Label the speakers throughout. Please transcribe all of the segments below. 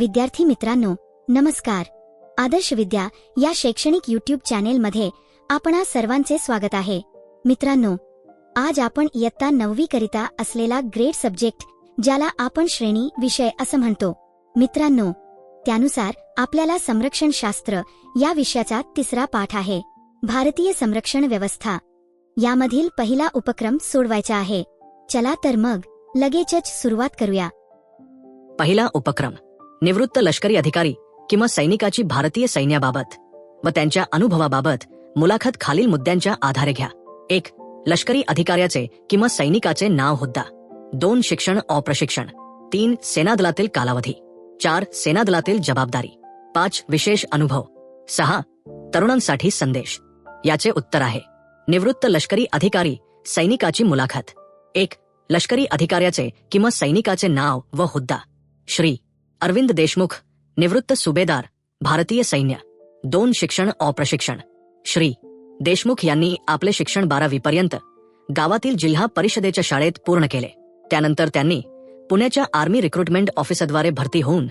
Speaker 1: विद्यार्थी मित्रांनो नमस्कार. आदर्श विद्या या शैक्षणिक युट्यूब चॅनेलमध्ये आपणा सर्वांचे स्वागत आहे. मित्रांनो आज आपण इयत्ता नववी करिता असलेला ग्रेड सब्जेक्ट ज्याला आपण श्रेणी विषय असं म्हणतो. मित्रांनो त्यानुसार आपल्याला संरक्षणशास्त्र या विषयाचा तिसरा पाठ आहे. भारतीय संरक्षण व्यवस्था. यामधील पहिला उपक्रम सोडवायचा आहे. चला तर मग लगेचच सुरुवात करूया.
Speaker 2: पहिला उपक्रम. निवृत्त लष्करी अधिकारी किंवा सैनिकाची भारतीय सैन्याबाबत व त्यांच्या अनुभवाबाबत मुलाखत खालील मुद्द्यांच्या आधारे घ्या. एक लष्करी अधिकाऱ्याचे किंवा सैनिकाचे नाव हुद्दा दोन शिक्षण अप्रशिक्षण. तीन सेनादलातील कालावधी. चार सेनादलातील जबाबदारी. पाच विशेष अनुभव. सहा तरुणांसाठी संदेश. याचे उत्तर आहे. निवृत्त लष्करी अधिकारी सैनिकाची मुलाखत. एक लष्करी अधिकाऱ्याचे किंवा सैनिकाचे नाव व हुद्दा श्री. अरविंद देशमुख निवृत्त सुभेदार भारतीय सैन्य दोन शिक्षण अप्रशिक्षण. श्री. देशमुख यांनी आपले शिक्षण बारावीपर्यंत गावातील जिल्हा परिषदेच्या शाळेत पूर्ण केले. त्यानंतर त्यांनी पुण्याच्या आर्मी रिक्रुटमेंट ऑफिसद्वारे भरती होऊन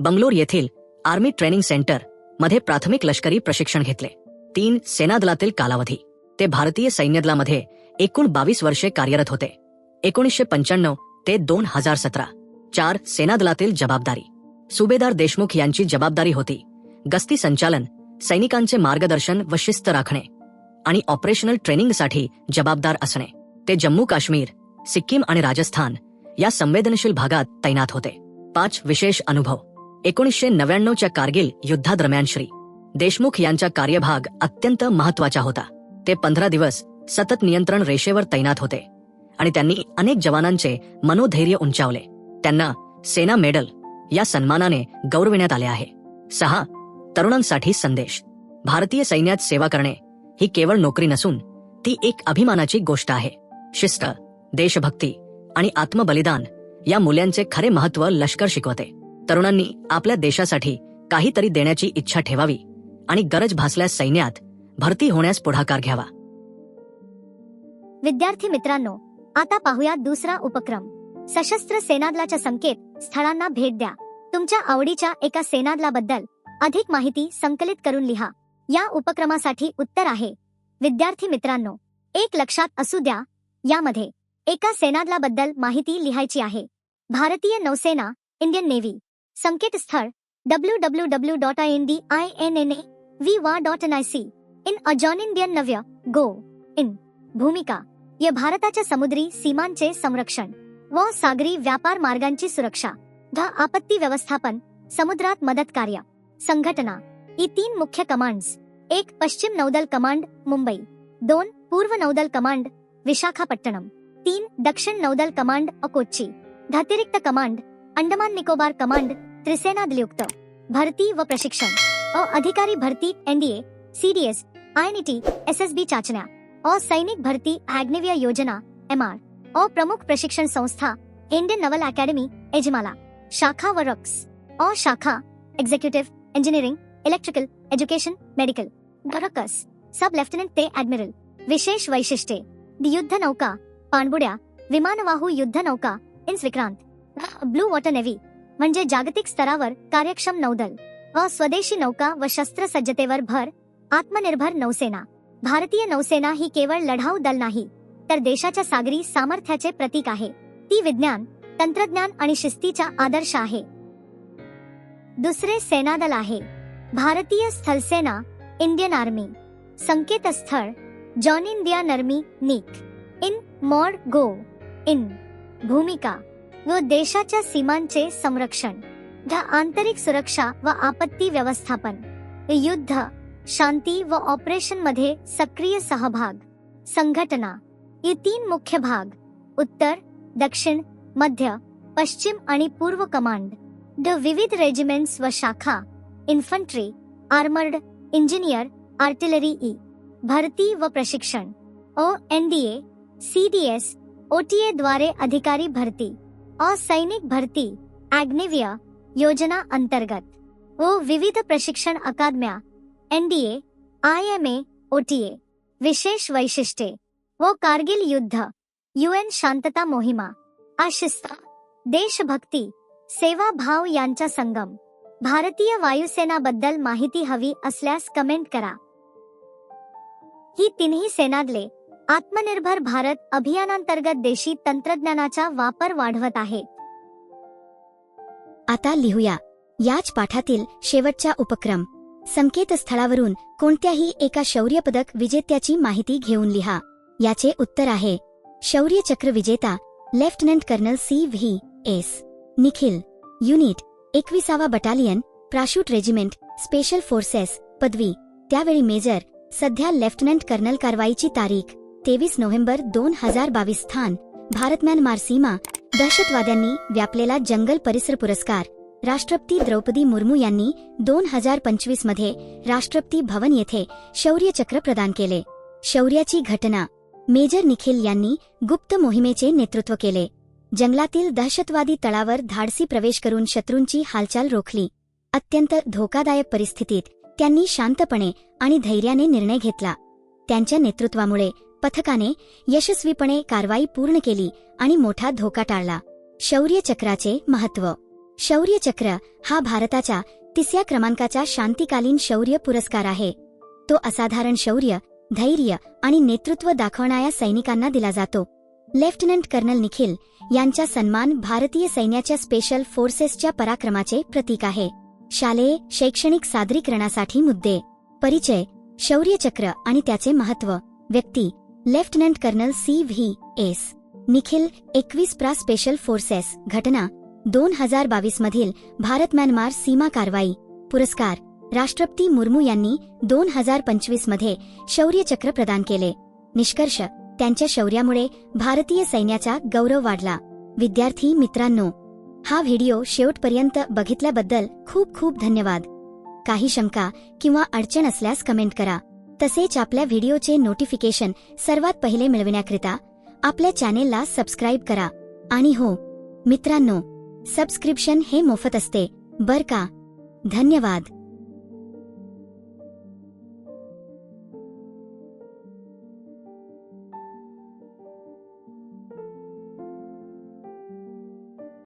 Speaker 2: बंगलोर येथील आर्मी ट्रेनिंग सेंटरमध्ये प्राथमिक लष्करी प्रशिक्षण घेतले. तीन सेनादलातील कालावधी. ते भारतीय सैन्यदलामध्ये एकूण बावीस वर्षे कार्यरत होते. एकोणीसशे पंच्याण्णव ते दोन हजार सतरा. चार सेनादलातील जबाबदारी. सुभेदार देशमुख यांची जबाबदारी होती. गस्ती संचालन सैनिकांचे मार्गदर्शन व शिस्त राखणे आणि ऑपरेशनल ट्रेनिंगसाठी जबाबदार असणे. ते जम्मू काश्मीर सिक्कीम आणि राजस्थान या संवेदनशील भागात तैनात होते. पाच विशेष अनुभव. एकोणीसशे नव्याण्णवच्या कारगिल युद्धादरम्यान श्री. देशमुख यांचा कार्यभाग अत्यंत महत्त्वाचा होता. ते पंधरा दिवस सतत नियंत्रण रेषेवर तैनात होते आणि त्यांनी अनेक जवानांचे मनोधैर्य उंचावले. त्यांना सेना मेडल या सन्मानाने गौरविण्यात आले आहे. सहा तरुणांसाठी संदेश. भारतीय सैन्यात सेवा करणे ही केवळ नोकरी नसून ती एक अभिमानाची गोष्ट आहे. शिस्त देशभक्ती आणि आत्मबलिदान या मूल्यांचे खरे महत्त्व लष्कर शिकवते. तरुणांनी आपल्या देशासाठी काहीतरी देण्याची इच्छा ठेवावी आणि गरज भासल्यास सैन्यात भरती होण्यास पुढाकार घ्यावा.
Speaker 3: विद्यार्थी मित्रांनो आता पाहूया दुसरा उपक्रम. सशस्त्र सेनादलाच्या संकेत स्थळांना भेट द्या. तुमच्या आवडीच्या एका सेनादलाबद्दल अधिक माहिती संकलित करून लिहा. या उपक्रमासाठी उत्तर आहे. विद्यार्थी मित्रांनो एक लक्षात असू द्या यामध्ये एका सेनादलाबद्दल माहिती लिहायची आहे. भारतीय नौसेना इंडियन नेव्ही. संकेतस्थळ W W W dot I N D I N N A V वा dot N I C. In join Indian navy gov. In. भूमिका या भारताच्या समुद्री सीमांचे संरक्षण. व सागरी व्यापार मार्गांची सुरक्षा ध आपत्ती व्यवस्थापन समुद्रात मदत कार्य संघटना ही तीन मुख्य कमांड्स एक पश्चिम नौदल कमांड मुंबई दोन पूर्व नौदल कमांड विशाखापट्टणम तीन दक्षिण नौदल कमांड अ कोच्ची अतिरिक्त कमांड अंडमान निकोबार कमांड त्रिसेना दिलयुक्त भरती व प्रशिक्षण अ अधिकारी भरती एनडीए सीडीएस आयएनटी एसएसबी चाचण्या अ सैनिक भरती ॲग्नेविया योजना एम अ प्रमुख प्रशिक्षण संस्था इंडियन नवल अकॅडमी एजमाला, शाखा व रक्स अ शाखा executive engineering electrical education medical घरकस sub lieutenant ते ऍडमिरल विशेष वैशिष्ट्ये युद्ध नौका पाणबुड्या विमानवाहू युद्ध नौका, INS Vikrant, blue water navy म्हणजे जागतिक स्तरावर कार्यक्षम नौदल व स्वदेशी नौका व शस्त्रसज्जतेवर भर, आत्मनिर्भर नौसेना, भारतीय नौसेना ही केवळ लढाऊ दल नाही तर देशाच्या सागरी सामर्थ्याचे प्रतीक आहे. ती विज्ञान तंत्रज्ञान आणि शिस्तीचा आदर्श आहे. दुसरे सेनादल आहे. भारतीय स्थलसेना इंडियन आर्मी. संकेतस्थळ join India army nic. In mod gov in. भूमिका व देशाच्या सीमांचे संरक्षण. ध आंतरिक सुरक्षा व आपत्ती व्यवस्थापन. युद्ध शांती व ऑपरेशनमध्ये सक्रिय सहभाग. संघटना हे तीन मुख्य भाग, उत्तर, दक्षिण, मध्य, पश्चिम आणि पूर्व कमांड, द विविध रेजिमेंट्स व शाखा, इन्फंट्री, आर्मर्ड, इंजिनियर, आर्टिलरी ई, भरती व प्रशिक्षण ओ एनडीए सीडीएस ओटीए द्वारे अधिकारी भरती, असैनिक भरती ॲग्नेविया योजना अंतर्गत, व विविध प्रशिक्षण अकादम्या एनडीए एम ए, विशेष वैशिष्ट्ये व कारगिल युद्ध. युएन शांतता मोहिमा. आशिस्त. देशभक्ती. सेवाभाव यांचा संगम. भारतीय वायुसेनाबद्दल माहिती हवी असल्यास कमेंट करा. ही तिन्ही सेनादले आत्मनिर्भर भारत अभियानांतर्गत देशी तंत्रज्ञानाचा वापर वाढवत आहेत.
Speaker 1: आता लिहूया. याच पाठातील शेवटचा उपक्रम. संकेतस्थळावरून कोणत्याही एका शौर्य पदक विजेत्याची माहिती घेऊन लिहा. याचे उत्तर आहे. शौर्य चक्र विजेता lieutenant colonel C V S. Nikhil. Unit एकविसावा battalion parachute regiment special forces पदवी. त्यावेळी मेजर सध्या लेफ्टनंट कर्नल कारवाईची तारीख तेवीस नोव्हेंबर दोन हजार बावीस स्थान. भारत म्यानमार सीमा दहशतवाद्यांनी व्यापलेला जंगल परिसर पुरस्कार. राष्ट्रपती द्रौपदी मुर्मू यांनी दोन हजार पंचवीसमध्ये राष्ट्रपती भवन येथे शौर्य चक्र प्रदान केले. शौर्याची घटना मेजर निखिल यांनी गुप्त मोहिमेचे नेतृत्व केले. जंगलातील दहशतवादी तळावर धाडसी प्रवेश करून शत्रूंची हालचाल रोखली. अत्यंत धोकादायक परिस्थितीत त्यांनी शांतपणे आणि धैर्याने निर्णय घेतला. त्यांच्या नेतृत्वामुळे पथकाने यशस्वीपणे कारवाई पूर्ण केली आणि मोठा धोका टाळला. शौर्यचक्राचे महत्त्व. शौर्यचक्र हा भारताच्या तिसऱ्या क्रमांकाचा शांतिकालीन शौर्य पुरस्कार आहे. तो असाधारण शौर्य धैर्य आणि नेतृत्व दाखवणाऱ्या सैनिकांना दिला जातो. लेफ्टनंट कर्नल निखिल यांचा सन्मान भारतीय सैन्याच्या स्पेशल फोर्सेसच्या पराक्रमाचे प्रतीक आहे. शालेय शैक्षणिक सादरीकरणासाठी मुद्दे परिचय शौर्यचक्र आणि त्याचे महत्त्व. व्यक्ती lieutenant colonel C V S. Nikhil एकवीस प्रा स्पेशल फोर्सेस घटना दोन हजार बावीस मधील भारत म्यानमार सीमा कारवाई पुरस्कार. राष्ट्रपती मुर्मू यांनी दोन हजार पंचवीसमध्ये शौर्यचक्र प्रदान केले. निष्कर्ष त्यांच्या शौर्यामुळे भारतीय सैन्याचा गौरव वाढला. विद्यार्थी मित्रांनो हा व्हिडिओ शेवटपर्यंत बघितल्याबद्दल खूप खूप धन्यवाद. काही शंका किंवा अडचण असल्यास कमेंट करा. तसेच आपल्या व्हिडिओचे नोटिफिकेशन सर्वात पहिले मिळविण्याकरिता आपल्या चॅनेलला सबस्क्राईब करा. आणि हो मित्रांनो सबस्क्रिप्शन हे मोफत असते. बर का? धन्यवाद.